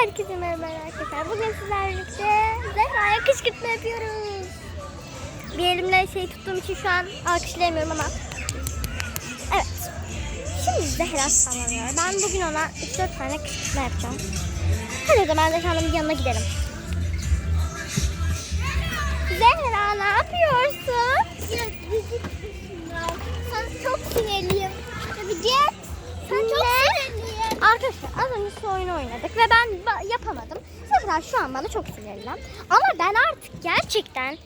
Herkese merhaba arkadaşlar. Bugün sizlerle birlikte Zehra'ya kışkırtma yapıyoruz. Bir elimle şey tuttuğum için şu an alkışlayamıyorum ama. Evet. Şimdi Zehra sallanıyor. Ben bugün ona 3-4 tane kışkırtma yapacağım. Hadi o zaman Zehra'nın yanına gidelim. Zehra ne yapıyorsun? Çok sinirliyim. Tabii git. Arkadaşlar az önce oyunu oynadık ve ben yapamadım. Zehra şu an bana çok sinirli. Ama ben artık gerçekten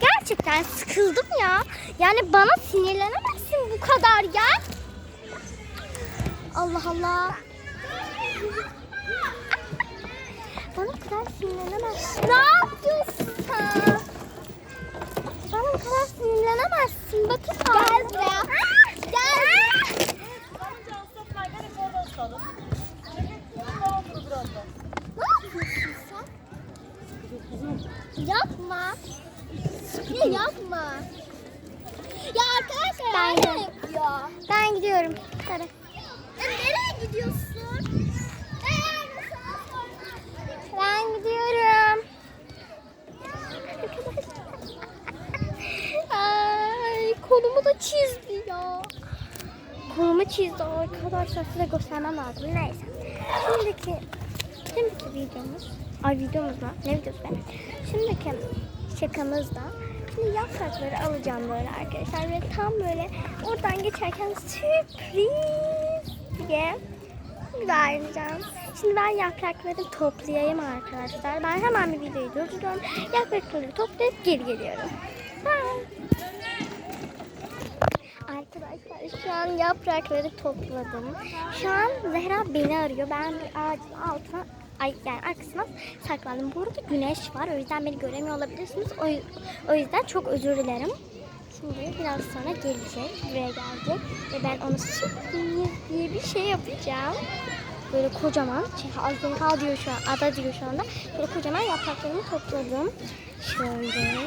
gerçekten sıkıldım ya. Yani bana sinirlenemezsin bu kadar ya. Allah Allah. Bana kadar sinirlenemezsin. Ne yapıyorsun sen? Bana bu kadar sinirlenemezsin. Bakın. Gel buraya. Gel. Ne yapıyorsun sen? Yapma. Ne yapma. Ya arkadaşlar ben yapıyor. Ben gidiyorum. Hadi. Ya nereye gidiyorsun? Ben gidiyorum. Ay kolumu da çizdi ya. Kolumu çizdi arkadaşlar size göstermem lazım. Neyse. Şimdiki şimdiki videomuz ay videomuz mu? Ne videosu be? Şimdiki şakamızda şimdi yaprakları alacağım böyle arkadaşlar ve tam böyle oradan geçerken sürpriz diye vereceğim. Şimdi ben yaprakları toplayayım arkadaşlar. Ben hemen bir videoyu durduruyorum. Yaprakları toplayıp geri geliyorum. Bye. Arkadaşlar şu an yaprakları topladım. Şu an Zehra beni arıyor. Ben bir ağacın altına ay yani arkasına saklandım. Burada güneş var. O yüzden beni göremiyor olabilirsiniz. O, o yüzden çok özür dilerim. Şimdi biraz sonra gelecek. Buraya gelecek. Ve ben onu sürpriz diye bir şey yapacağım. Böyle kocaman. Şey, Azdenka diyor şu an. Ada diyor şu anda. Böyle kocaman yapraklarımı topladım. Şöyle.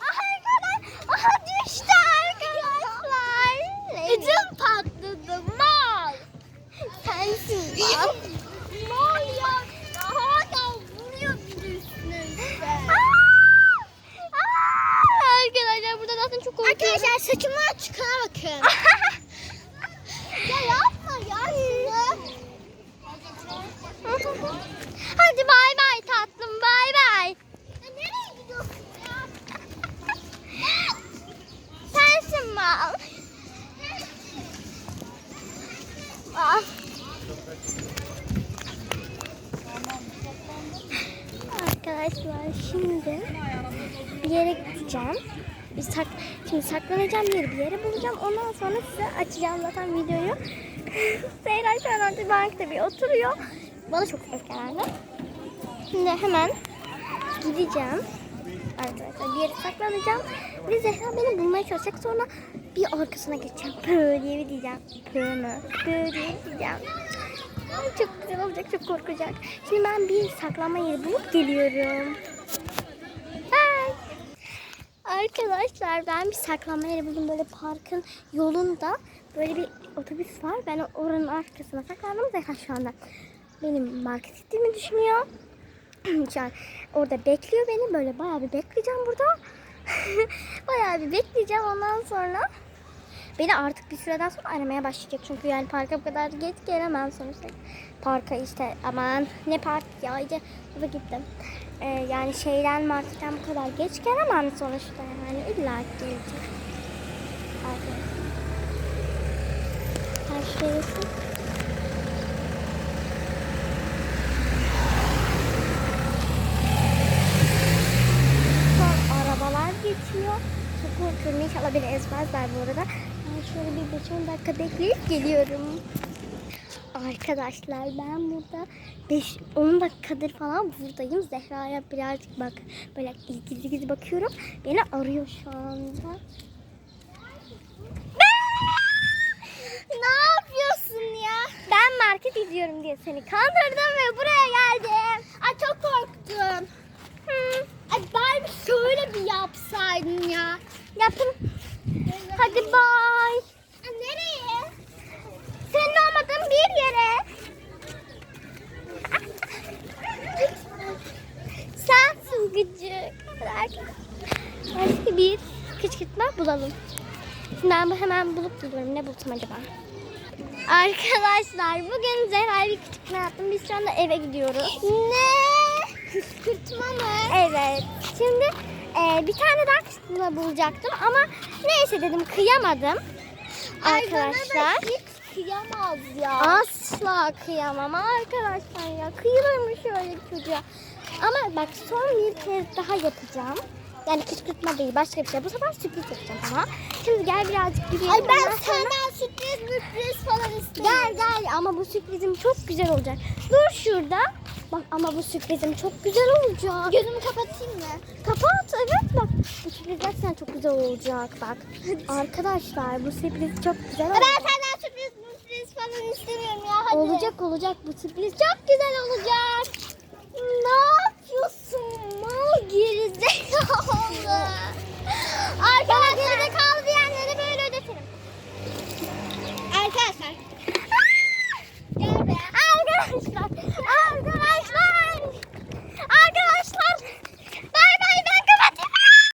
Arkadaşlar, aha düştü arkadaşlar. Ödüm patladı mal. Sensin mal. Mal ya. Hala vuruyor bir de üstüne Arkadaşlar burada zaten çok korkuyorum. Arkadaşlar saçımı çıkana bakın. ya yapma ya şunu. Hadi bay bay tatlım bay bay. Ya nereye gidiyorsun ya? Sensin mal. Ah. Arkadaşlar şimdi bir yere gideceğim. Bir sak şimdi saklanacağım yeri bir yere bulacağım. Ondan sonra size açacağım zaten videoyu. Zehra şu an orada bankta bir oturuyor. Bana çok öfkelendi. Şimdi hemen gideceğim. Yere saklanacağım. Ve Zehra beni bulmaya çalışacak. Sonra bir arkasına geçeceğim. Pö diye bir diyeceğim. Pö mü? Pö diye bir diyeceğim. Çok güzel olacak. Çok korkacak. Şimdi ben bir saklanma yeri bulup geliyorum. Bye. Arkadaşlar ben bir saklanma yeri buldum böyle parkın yolunda. Böyle bir otobüs var. Ben oranın arkasına saklandım. Zehra şu anda benim market gittiğimi düşünüyor. An orada bekliyor beni. Böyle bayağı bir bekleyeceğim burada. bayağı bir bekleyeceğim ondan sonra. Beni artık bir süreden sonra aramaya başlayacak. Çünkü yani parka bu kadar geç gelemem sonuçta. Parka işte aman ne park ya iyice eve gittim. Ee, yani şeyden marketten bu kadar geç gelemem sonuçta. Yani illa gelecek. Arkadaşlar. Her şeysi. Şu an arabalar geçiyor. Korkuyorum. İnşallah beni ezmezler bu arada. Ben şöyle bir 5-10 dakika bekleyip geliyorum. Arkadaşlar ben burada 5 10 dakikadır falan buradayım. Zehra'ya birazcık bak böyle gizli gizli bakıyorum. Beni arıyor şu anda. ne yapıyorsun ya? Ben market izliyorum diye seni kandırdım ve buraya geldim. Ay çok korktum. Hı. Ay bari şöyle bir yapsaydın ya. Yapın. Hadi bay. Nereye? Senin olmadığın bir yere. Sensiz gıcık. Artık bir kışkırtma bulalım. Şimdi ben hemen bulup bulurum. Ne bulsam acaba? Arkadaşlar bugün Zeray'ı küçük ne yaptım. Biz şu anda eve gidiyoruz. Ne? Kışkırtma mı? Evet. Şimdi e, bir tane daha kışkırtma bulacaktım ama neyse dedim kıyamadım. Arkadaşlar. hiç kıyamaz ya. Asla kıyamam arkadaşlar ya. Kıyılır mı şöyle çocuğa? Ama bak son bir kez daha yapacağım. Yani kışkırtma değil başka bir şey. Bu sefer sürpriz yapacağım ama. Şimdi gel birazcık yürüyelim. Ay ben Ondan sonra- senden sürpriz sürpriz falan istiyorum. Gel gel ama bu sürprizim çok güzel olacak. Dur şurada. Bak ama bu sürprizim çok güzel olacak. Gözümü kapatayım mı? Kapat evet bak. Bu sürpriz gerçekten çok güzel olacak bak. Arkadaşlar bu sürpriz çok güzel olacak. Ben senden sürpriz bu sürpriz falan istemiyorum ya hadi. Olacak olacak bu sürpriz çok güzel olacak. Ne yapıyorsun mal gerizekalı? Arkadaşlar geride kal.